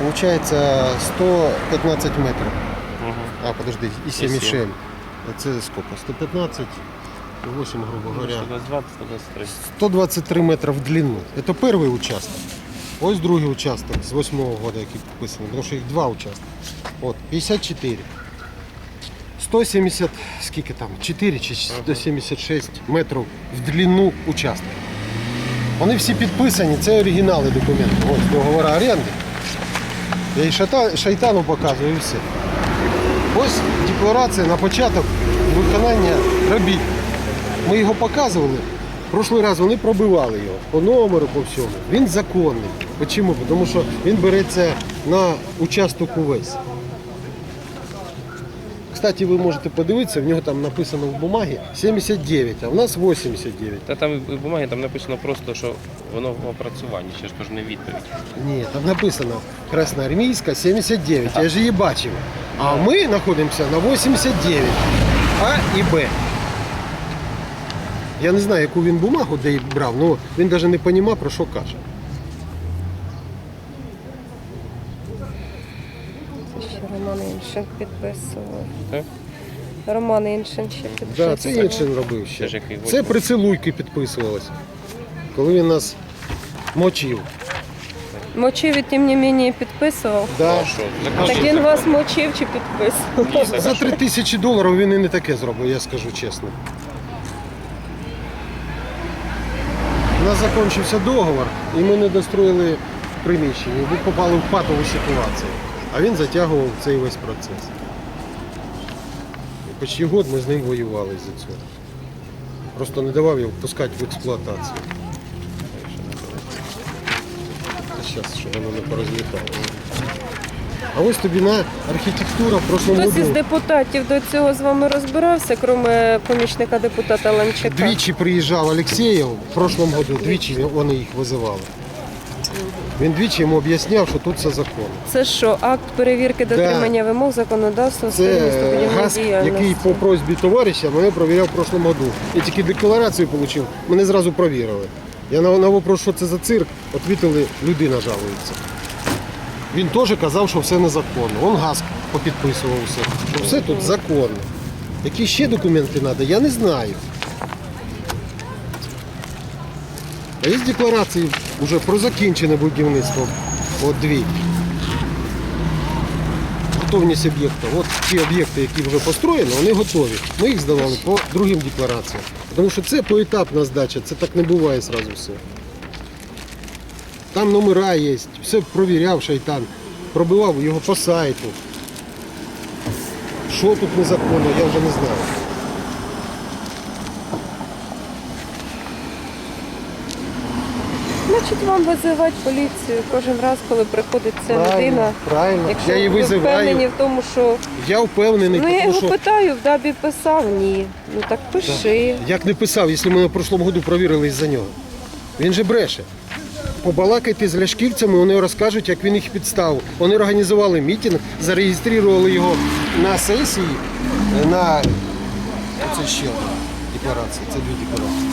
Получается 115 метров. Угу. А, подожди, и сім. 7,6. Это сколько? 115 8, грубо говоря. 123. 123 метра в длину. Это перший участок. Ось другий участок з 8-го года, який підписаний, тому що їх два участки. От, 54. 170, скільки там, 4 чи 176 метрів в длину участок. Вони всі підписані, це оригінали документів. Ось договора оренди. Я і шайтану показую і все. Ось декларація на початок виконання робіт. Ми його показували. Прошлий раз вони пробивали його по номеру, по всьому. Він законний. Чому? Тому що він береться на участок увесь. Кстати, ви можете подивитися, в нього там написано в бумагі 79, а в нас 89. Та там в бумагі там написано просто, що воно в опрацюванні, ще ж теж не відповідь. Ні, там написано Красноармійська 79, я ж її бачив. А ми знаходимося на 89 А і Б. Я не знаю, яку він бумагу де брав, але він навіть не розумів, про що каже. Це ще Роман Іншин підписував. Так? Роман Іншин ще підписував. Да, це інший робив ще. ж який Це при Целуйки підписувалось. Коли він нас мочив. Мочив і тим не мені підписував. Да. Що? Так він вас мочив чи підписував? Ні, За 3 тисячі доларів він і не таке зробив, я скажу чесно. У нас закінчився договор, і ми не достроїли приміщення. Ми попали в патову ситуацію. А він затягував цей весь процес. І почти год ми з ним воювали за цього. Просто не давав його пускати в експлуатацію. Зараз, щоб воно не порозліталося. А ось тобі на архітектура в прошлому Хтось із году. депутатів до цього з вами розбирався, крім помічника депутата Ланчака? Двічі приїжджав Алексєєв в прошлому году, двічі вони їх визивали. Він двічі йому об'ясняв, що тут все законно. Це що, акт перевірки Да. дотримання вимог законодавства Це газ, який по просьбі товариша мене провіряв в прошлому году. Я тільки декларацію отримав, мене зразу провірили. Я на, на вопрос, що це за цирк, відповіли, людина жалується. Він теж казав, що все незаконно. Он газ попідписував все. Що все тут законно. Які ще документи треба, я не знаю. А є декларації вже про закінчене будівництво. От дві. Готовність об'єкта. От ті об'єкти, які вже построєні, вони готові. Ми їх здавали по другим деклараціям. Тому що це поетапна здача, це так не буває зразу все. Там номера є, все провіряв шайтан, пробивав його по сайту. Що тут незаконно, я вже не знаю. Значить, вам визивати поліцію кожен раз, коли приходить ця людина. правильно. Якщо я її ви впевнені в тому, що Я впевнений, ну я тому його що питаю, в дабі писав, ні. Ну так пиши. як не писав, якщо мене в прошлому году провірили із-за нього. Він же бреше. Побалакайте з ляшківцями, вони розкажуть, як він їх підставив. Вони організували мітинг, зареєстрували його на сесії, на це ще одна декларація, це дві декларації.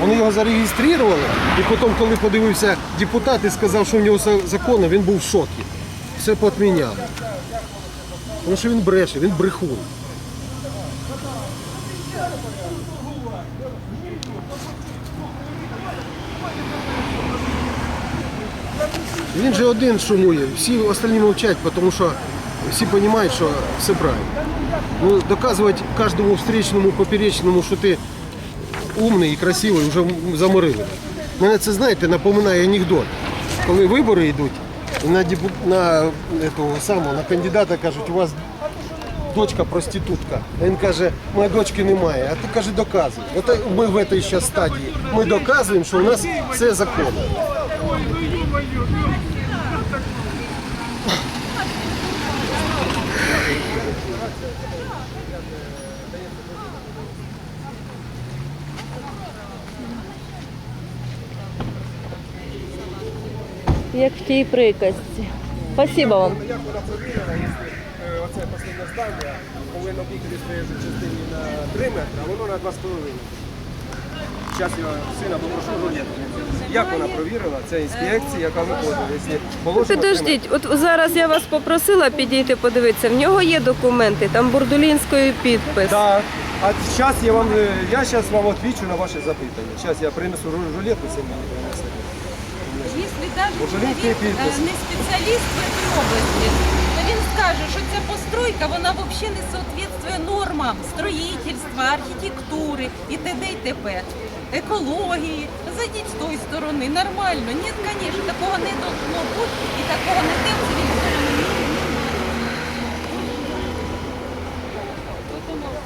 Вони його зареєстрували, і потім, коли подивився депутат і сказав, що в нього все законно, він був в шокі. Все поотміняли. Тому що він бреше, він брехун. Він же один шумує, всі остальні мовчать, тому що всі розуміють, що все правильно. Ну, доказувати кожному встречному, поперечному, що ти умний і красивий, вже заморили. Мене це, знаєте, напоминає анекдот. Коли вибори йдуть, на, на, этого самого, на кандидата кажуть, у вас дочка проститутка. Він каже, моєї дочки немає, а ти каже, доказуй. От ми в цій зараз стадії. Ми доказуємо, що у нас все законно. Як в тій приказці. Спасибо вам. Як вона провірена, якщо е, оце останнє здання повинно бути десь в частині на 3 метри, а воно на 2,5. Зараз я сина попрошу рулетку. Як вона провірила? Це інспекція, яка. Якщо положено, Підождіть, от зараз я вас попросила підійти подивитися. В нього є документи, там бурдулінської підпис. Так. А зараз я вам е, я зараз вам відповідаю на ваше запитання. Зараз я принесу ру- рулетку принесе. Якщо навіть чоловік не спеціаліст в цій області, то він скаже, що ця постройка вона взагалі не відповідає нормам строїтельства, архітектури і т.д. і т.п. екології. Зайдіть з тої сторони, нормально. Ні, звісно, такого не должно бути і такого не те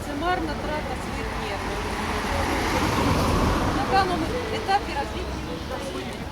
це марна трата своїх нервів. На даному етапі розвитку.